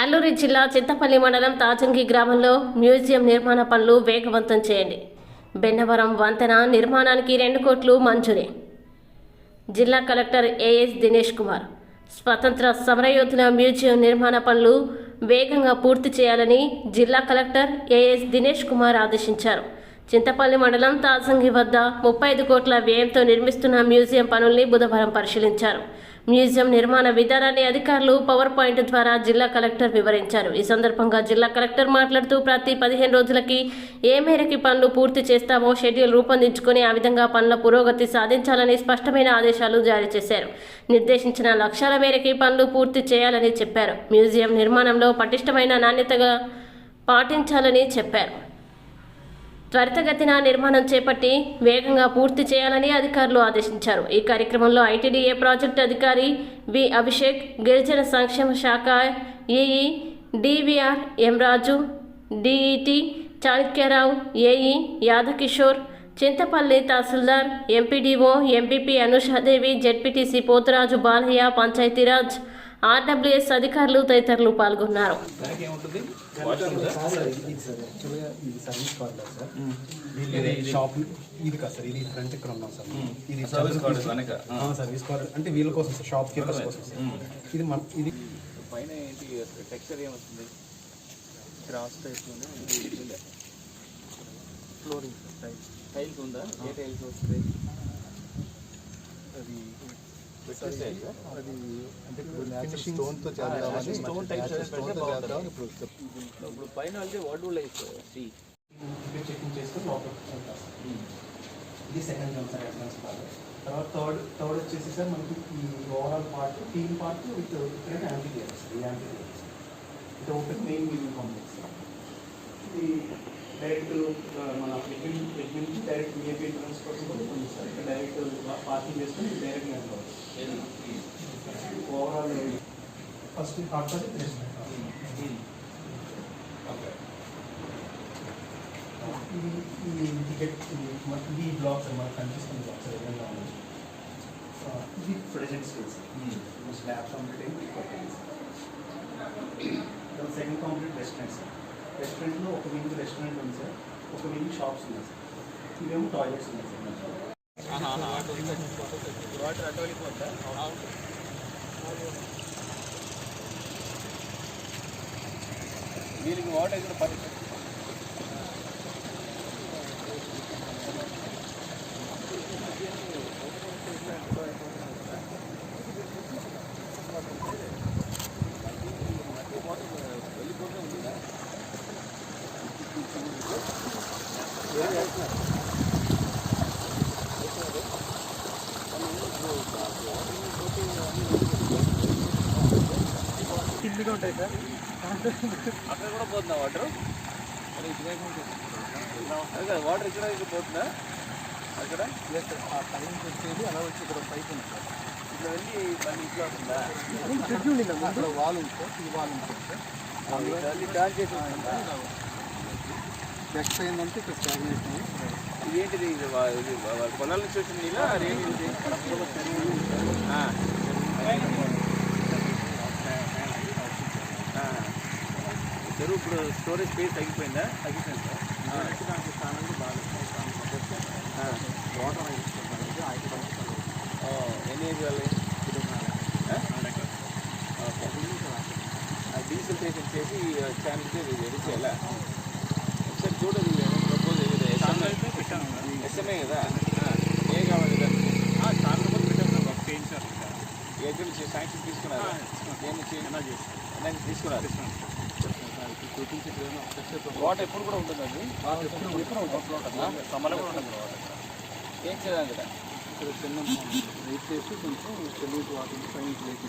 అల్లూరి జిల్లా చింతపల్లి మండలం తాజంగి గ్రామంలో మ్యూజియం నిర్మాణ పనులు వేగవంతం చేయండి. బెన్నవరం వంతెన నిర్మాణానికి రెండు కోట్లు మంజూరే. జిల్లా కలెక్టర్ ఏఎస్ దినేష్ కుమార్ స్వతంత్ర సమరయోధుల మ్యూజియం నిర్మాణ పనులు వేగంగా పూర్తి చేయాలని జిల్లా కలెక్టర్ ఏఎస్ దినేష్ కుమార్ ఆదేశించారు. చింతపల్లి మండలం తాజంగి వద్ద ముప్పై ఐదు కోట్ల వ్యయంతో నిర్మిస్తున్న మ్యూజియం పనుల్ని బుధవారం పరిశీలించారు. మ్యూజియం నిర్మాణ విధానాన్ని అధికారులు పవర్ పాయింట్ ద్వారా జిల్లా కలెక్టర్ వివరించారు. ఈ సందర్భంగా జిల్లా కలెక్టర్ మాట్లాడుతూ ప్రతి పదిహేను రోజులకి ఏ మేరకి పనులు పూర్తి చేస్తామో షెడ్యూల్ రూపొందించుకుని ఆ విధంగా పనుల పురోగతి సాధించాలని స్పష్టమైన ఆదేశాలు జారీ చేశారు. నిర్దేశించిన లక్ష్యాల మేరకి పనులు పూర్తి చేయాలని చెప్పారు. మ్యూజియం నిర్మాణంలో పటిష్టమైన నాణ్యతగా పాటించాలని చెప్పారు. త్వరితగతిన నిర్మాణం చేపట్టి వేగంగా పూర్తి చేయాలని అధికారులు ఆదేశించారు. ఈ కార్యక్రమంలో ఐటీడీఏ ప్రాజెక్టు అధికారి వి అభిషేక్ గిరిజన సంక్షేమ శాఖ AE DVR M Raju DET Chanakya Rao AE Yadakishore Chintapalli తహసీల్దార్ MPDO MPP Anusha Devi ZPTC Poturaju Balaiah Panchayati Raj RWS అధికారులు తదితరులు పాల్గొన్నారు. దానికి ఇది యాక్చువల్గా ఇది సర్వీస్ కార్డ్ సార్ ఇది షాప్ ఇది కాదు సార్ ఇది ఫ్రంట్ ఇక్కడ ఉన్నాం సార్ ఇది సర్వీస్ కార్డు సర్వీస్ కార్డ్ అంటే వీళ్ళ కోసం సార్ షాప్ కీపర్స్ కోసం ఇది మన ఇది పైన ఏంటి టెక్స్చర్ ఏమొస్తుంది గ్రాస్ ఉంది? ఫ్లోరింగ్ టైప్ టైల్స్ ఉందా ఏ టైల్స్ వస్తుంది అది అది అంటే ఫినిషింగ్ చేద్దామని స్టోన్ చేద్దామని ఇప్పుడు ఇప్పుడు పైన వెళ్తే వాట్ లైఫ్ సి ఇది చెకింగ్ ఇది second term sir advance part తర్వాత థర్డ్ థర్డ్ వచ్చేసి సార్ మనకి ఈ overall part team part with ఇక్కడ యాంటీ సార్ ఈ యాంటీ ఇది ఓపెన్ మెయిన్ మీటింగ్ కాంప్లెక్స్ ఇది డైరెక్ట్ మన ఎడ్మిన్ ఎడ్మిన్ నుంచి డైరెక్ట్ విఐపీ ఎంట్రన్స్ కోసం కూడా ఉంది సార్ ఇక్కడ డైరెక్ట్ పార్కింగ్ చేసుకుని direct enter overall first hot part placement okay ఇది ఈ టికెట్ ఇది మనకి ఇది బ్లాక్ సార్ మనకు కనిపిస్తుంది బ్లాక్ సార్ ఎదురుగా ఉంది ఆ, ఇది ప్రెజెంట్ స్టేజ్ స్లాబ్ కంప్లీట్ అయింది సెకండ్ కంప్లీట్ రెస్టారెంట్ సార్ రెస్టారెంట్లో ఒక వింగ్ రెస్టారెంట్ ఉంది సార్. ఒక వింగ్ షాప్స్ ఉన్నాయి సార్. ఇవేమో టాయిలెట్స్ ఉన్నాయి సార్. వాటర్ అటు వెళ్ళిపోద్దా దీనికి వాటర్ ఇక్కడ పని కిందిగా ఉంటాయి సార్ అక్కడ కూడా పోతుందా వాటర్ అదే వాటర్ ఇక్కడ పోతుందా అక్కడ ఆ పైన వచ్చేది అలా వచ్చి ఇక్కడ పైప్ ఉంది సార్ ఇట్లా వెళ్ళి మళ్ళీ ఇట్లా అక్కడ వాల్ ఉంది సార్ ఈ వాల్ ఉంటుంది సార్ ఇట్లా చేసి నెక్స్ట్ ఏంటంటే ఇక్కడ స్టాగ్నేషన్ ఇదేంటిది ఇది? పొలాల నుంచి వచ్చిన నీళ్ళ రేణి చెరువు ఇప్పుడు స్టోరేజ్ స్పేస్ తగ్గిపోయిందా? తగ్గిపోయింది సార్ దానికి స్థానానికి బాగా వాటర్ ఎన్ని ఏజ్ డీజిల్ స్టేషన్ చేసి ఛానల్కి రెడీ చేయాలా? ఒకసారి చూడండి చూడదు ప్రపోజ్ ఎస్ఎంఏ కదా ఏ కావాలి దానికి ఎగ్రి నుంచి శాంక్షన్ తీసుకున్నారు దేని నుంచి తీసుకున్నారు వాటర్ ఎప్పుడు కూడా ఉంటుందండి అది ఎప్పుడు ఎప్పుడు ఉంటుంది సమ్మర్లో కూడా ఉంటుంది వాటర్ ఏం చేయాలి కదా ఇక్కడ చిన్న వెయిట్ చేసి కొంచెం చెల్లి వాటిని ఫైన్ లేచి